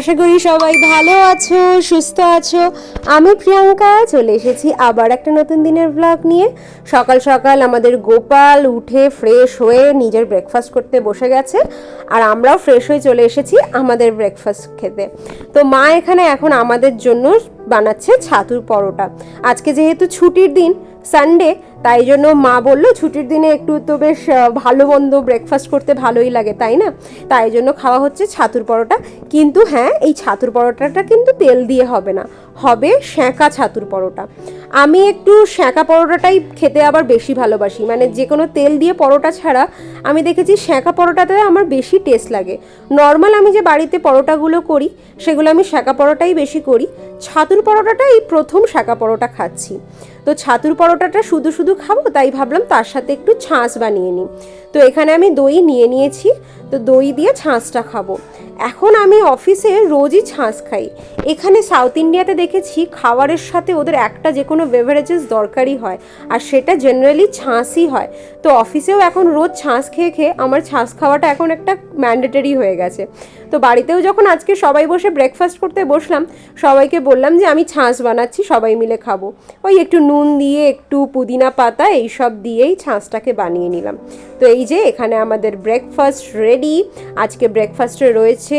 আশা করি সবাই ভালো আছো, সুস্থ আছো। আমি প্রিয়াঙ্কা, চলে এসেছি আবার একটা নতুন দিনের ব্লগ নিয়ে। সকাল সকাল আমাদের গোপাল উঠে ফ্রেশ হয়ে নিজের ব্রেকফাস্ট করতে বসে গেছে, আর আমরাও ফ্রেশ হয়ে চলে এসেছি আমাদের ব্রেকফাস্ট খেতে। তো মা এখানে এখন আমাদের জন্য বানাচ্ছে ছাতুর পরোটা। আজকে যেহেতু ছুটির দিন সানডে তাই জন্য মা বলল, ছুটির দিনে একটু তো বেশ ভালো মন্দ ব্রেকফাস্ট করতে ভালোই লাগে, তাই না? তাই জন্য খাওয়া হচ্ছে ছাতুর পরোটা। কিন্তু হ্যাঁ এই ছাতুর পরোটাটা কিন্তু তেল দিয়ে হবে না, হবে শ্যাঁকা ছাতুর পরোটা। আমি একটু শ্যাঁকা পরোটাটাই খেতে আবার বেশি ভালোবাসি মানে যে কোনো তেল দিয়ে পরোটা ছাড়া আমি দেখেছি শ্যাঁকা পরোটাতে আমার বেশি টেস্ট লাগে। নর্মাল আমি যে বাড়িতে পরোটাগুলো করি, সেগুলো আমি শ্যাঁকা পরোটাই বেশি করি। ছাতুর পরোটাটা এই প্রথম শাঁকা পরোটা খাচ্ছি। তো ছাতুর পরোটাটা শুধু শুধু খাব, তাই ভাবলাম তার সাথে একটু ছাঁচ বানিয়ে নিই। তো এখানে আমি দই নিয়ে নিয়েছি, তো দই দিয়ে ছাঁচটা খাব। এখন আমি অফিসে রোজই ছাঁচ খাই। এখানে সাউথ ইন্ডিয়াতে দেখেছি খাবারের সাথে ওদের একটা যে কোনো বেভারেজেস দরকারই হয়, আর সেটা জেনারেলি ছাঁচই হয়। তো অফিসেও এখন রোজ ছাঁচ খেয়ে খেয়ে আমার ছাঁচ খাওয়াটা এখন একটা ম্যান্ডেটরি হয়ে গেছে। তো বাড়িতেও যখন আজকে সবাই বসে ব্রেকফাস্ট করতে বসলাম, সবাইকে বললাম যে, আমি ছাঁচ বানাচ্ছি, সবাই মিলে খাব। ওই একটু নুন দিয়ে, একটু পুদিনা পাতা, এইসব দিয়েই ছাঁচটাকে বানিয়ে নিলাম। তো এই যে, এখানে আমাদের ব্রেকফাস্ট রেডি আজকে ব্রেকফাস্টে রয়েছে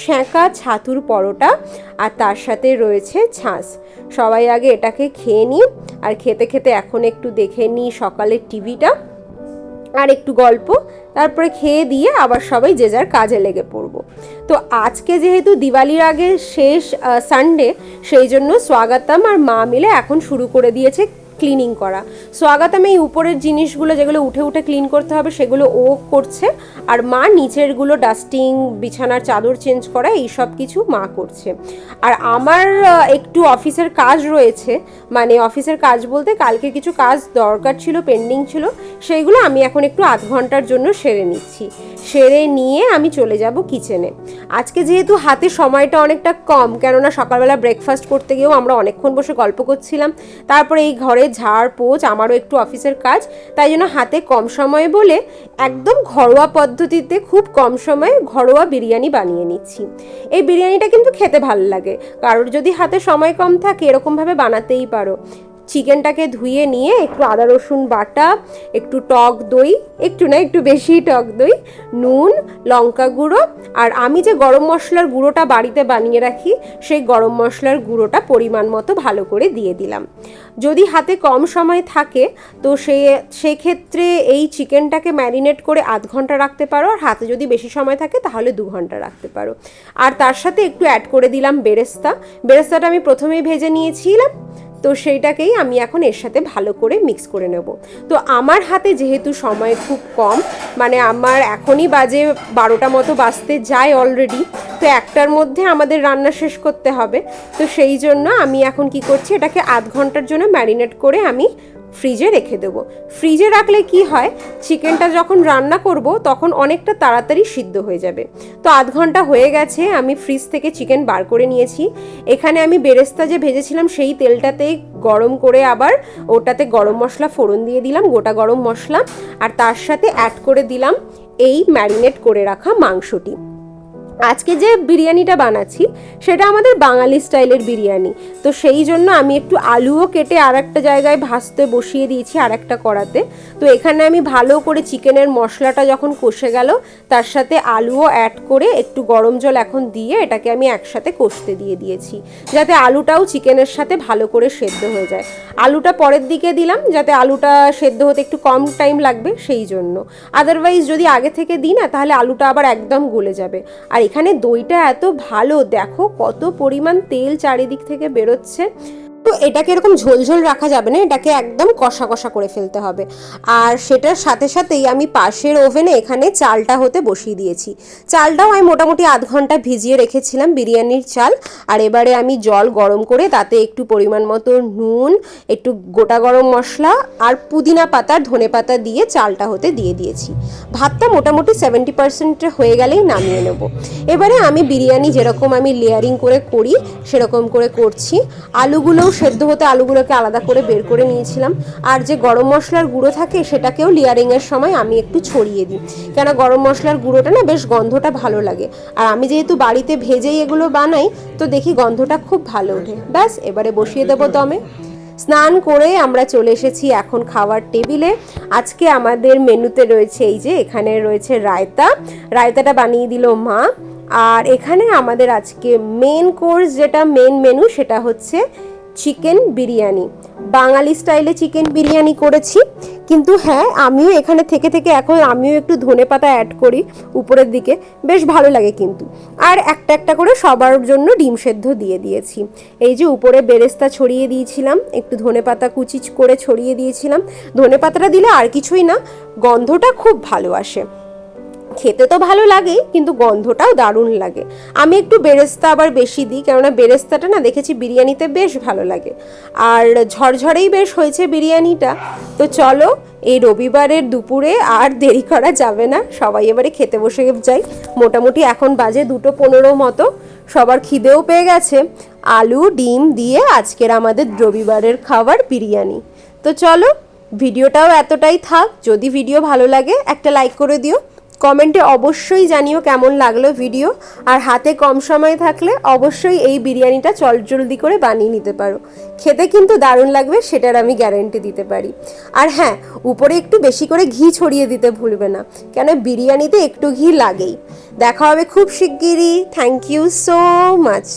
শ্যাঁকা ছাতুর পরোটা আর তার সাথে রয়েছে ছাঁচ। সবাই আগে এটাকে খেয়ে নিই আর খেতে খেতে এখন একটু দেখে নিই সকালের টিভিটা আর একটু গল্প। তারপরে খেয়ে দিয়ে আবার সবাই যে যার কাজে লেগে পড়ব। তো আজকে যেহেতু দিওয়ালির আগে শেষ সানডে সেই জন্য স্বাগতম আর মা মিলে এখন শুরু করে দিয়েছে ক্লিনিং করা। স্বাগতম এই উপরের জিনিসগুলো যেগুলো উঠে উঠে ক্লিন করতে হবে, সেগুলো ও করছে। আর মা নিচেরগুলো ডাস্টিং বিছানার চাদর চেঞ্জ করা, এই সব কিছু মা করছে। আর আমার একটু অফিসের কাজ রয়েছে মানে অফিসের কাজ বলতে কালকে কিছু কাজ দরকার ছিল পেন্ডিং ছিল, সেইগুলো আমি এখন একটু আধ ঘণ্টার জন্য সেরে নিচ্ছি। সেরে নিয়ে আমি চলে যাব কিচেনে আজকে যেহেতু হাতে সময়টা অনেকটা কম, কেননা সকালবেলা ব্রেকফাস্ট করতে গিয়েও আমরা অনেকক্ষণ বসে গল্প করছিলাম, তারপরে এই ঘরে ঝাড় পোছ আমারও একটু অফিসের কাজ, তাই জন্য হাতে কম সময় বলে একদম ঘরোয়া পদ্ধতিতে খুব কম সময়ে ঘরোয়া বিরিয়ানি বানিয়ে নিচ্ছি। এই বিরিয়ানিটা কিন্তু খেতে ভালো লাগে। কারোর যদি হাতে সময় কম থাকে, এরকমভাবে বানাতেই পারো। চিকেনটাকে ধুয়ে নিয়ে একটু আদা, রসুন বাটা, একটু টক দই, একটু না, একটু বেশি টক দই, নুন, লঙ্কা গুঁড়ো। আর আমি যে গরম মশলার গুঁড়োটা বাড়িতে বানিয়ে রাখি, সেই গরম মশলার গুঁড়োটা পরিমাণ মতো ভালো করে দিয়ে দিলাম। যদি হাতে কম সময় থাকে, তো সে, সেক্ষেত্রে এই চিকেনটাকে ম্যারিনেট করে আধ ঘণ্টা রাখতে পারো। আর হাতে যদি বেশি সময় থাকে, তাহলে দু ঘণ্টা রাখতে পারো। আর তার সাথে একটু অ্যাড করে দিলাম বেরেস্তা। বেরেস্তাটা আমি প্রথমেই ভেজে নিয়েছিলাম। তো সেইটাকেই আমি এখন এর সাথে ভালো করে মিক্স করে নেব। তো আমার হাতে যেহেতু সময় খুব কম মানে আমার এখনই বাজে বারোটা মতো বাজতে যায় অলরেডি তো একটার মধ্যে আমাদের রান্না শেষ করতে হবে। তো সেই জন্য আমি এখন কি করছি, এটাকে আধ ঘণ্টার জন্য ম্যারিনেট করে আমি ফ্রিজে রেখে দেবো। ফ্রিজে রাখলে কি হয়? চিকেনটা যখন রান্না করব, তখন অনেকটা তাড়াতাড়ি সিদ্ধ হয়ে যাবে। তো আধ ঘণ্টা হয়ে গেছে, আমি ফ্রিজ থেকে চিকেন বার করে নিয়েছি। এখানে আমি বেরেস্তা যে ভেজেছিলাম, সেই তেলটাতে গরম করে আবার ওটাতে গরম মশলা ফোড়ন দিয়ে দিলাম, গোটা গরম মশলা, আর তার সাথে অ্যাড করে দিলাম এই ম্যারিনেট করে রাখা মাংসটি। আজকে যে বিরিয়ানিটা বানাচ্ছি, সেটা আমাদের বাঙালি স্টাইলের বিরিয়ানি। তো সেই জন্য আমি একটু আলুও কেটে আর একটা জায়গায় ভাজতে বসিয়ে দিয়েছি আর একটা কড়াতে। তো এখানে আমি ভালো করে চিকেনের মশলাটা যখন কষে গেল, তার সাথে আলুও অ্যাড করে একটু গরম জল এখন দিয়ে এটাকে আমি একসাথে কষতে দিয়ে দিয়েছি। যাতে আলুটাও চিকেনের সাথে ভালো করে সেদ্ধ হয়ে যায়। আলুটা পরের দিকে দিলাম যাতে আলুটা সেদ্ধ হতে একটু কম টাইম লাগবে সেই জন্য। আদারওয়াইজ যদি আগে থেকে দিই না, তাহলে আলুটা আবার একদম গলে যাবে। আর এখানে দইটা এত ভালো, দেখো কত পরিমাণ তেল চারিদিক থেকে বেরোচ্ছে। তো এটাকে এরকম ঝোলঝোল রাখা যাবে না, এটাকে একদম কষা কষা করে ফেলতে হবে। আর সেটার সাথে সাথেই আমি পাশের ওভেনে এখানে চালটা হতে বসিয়ে দিয়েছি। চালটাও আমি মোটামুটি আধ ঘণ্টা ভিজিয়ে রেখেছিলাম বিরিয়ানির চাল। আর এবারে আমি জল গরম করে তাতে একটু পরিমাণ মতো নুন, একটু গোটা গরম মশলা আর পুদিনা পাতা, ধনে পাতা দিয়ে চালটা হতে দিয়ে দিয়েছি। ভাতটা মোটামুটি সেভেন্টি পার্সেন্ট হয়ে গেলেই নামিয়ে নেব। এবারে আমি বিরিয়ানি যেরকম আমি লেয়ারিং করে করি, সেরকম করে করছি। আলুগুলোও সেদ্ধ হতে আলুগুলোকে আলাদা করে বের করে নিয়েছিলাম। আর যে গরম মশলার গুঁড়ো থাকে, সেটাকেও লেয়ারিংয়ের সময় আমি একটু ছড়িয়ে দিই। কেন গরম মশলার গুঁড়োটা না বেশ গন্ধটা ভালো লাগে। আর আমি যেহেতু বাড়িতে ভেজেই এগুলো বানাই, তো দেখি গন্ধটা খুব ভালো ওঠে। ব্যাস, এবারে বসিয়ে দেবো দমে। স্নান করে আমরা চলে এসেছি এখন খাওয়ার টেবিলে। আজকে আমাদের মেনুতে রয়েছে এই যে, এখানে রয়েছে রায়তা। রায়তাটা বানিয়ে দিল মা। আর এখানে আমাদের আজকে মেন কোর্স যেটা মেন মেনু সেটা হচ্ছে চিকেন বিরিয়ানি। বাঙালি স্টাইলে চিকেন বিরিয়ানি করেছি। কিন্তু হ্যাঁ আমিও এখানে থেকে থেকে এখন আমিও একটু ধনে পাতা অ্যাড করি উপরের দিকে। বেশ ভালো লাগে কিন্তু। আর একটা একটা করে সবার জন্য ডিম সেদ্ধ দিয়ে দিয়েছি। এই যে উপরে বেরেস্তা ছড়িয়ে দিয়েছিলাম, একটু ধনে পাতা কুচি করে ছড়িয়ে দিয়েছিলাম। ধনে পাতাটা দিলে আর কিছুই না, গন্ধটা খুব ভালো আসে। খেতে তো ভালো লাগেই কিন্তু গন্ধটাও দারুণ লাগে। আমি একটু বেরেস্তা আবার বেশি দিই, কেননা বেরেস্তাটা না দেখেছি বিরিয়ানিতে বেশ ভালো লাগে। আর ঝরঝরেই বেশ হয়েছে বিরিয়ানিটা। তো চলো, এই রবিবারের দুপুরে আর দেরি করা যাবে না। সবাই এবারে খেতে বসে যাই। মোটামুটি এখন বাজে দুটো পনেরো মতো। সবার খিদেও পেয়ে গেছে। আলু, ডিম দিয়ে আজকের আমাদের রবিবারের খাবার বিরিয়ানি। তো চলো, ভিডিওটাও এতটাই থাক। যদি ভিডিও ভালো লাগে, একটা লাইক করে দিও। কমেন্টে অবশ্যই জানিও কেমন লাগল ভিডিও। আর হাতে কম সময় থাকলে অবশ্যই এই বিরিয়ানিটা চলজলদি করে বানিয়ে নিতে পারো। খেতে কিন্তু দারুণ লাগবে, সেটার আমি গ্যারেন্টি দিতে পারি। আর হ্যাঁ উপরে একটু বেশি করে ঘি ছড়িয়ে দিতে ভুলবে না, কেন বিরিয়ানিতে একটু ঘি লাগেই। দেখা হবে খুব শিগগিরই। Thank you so much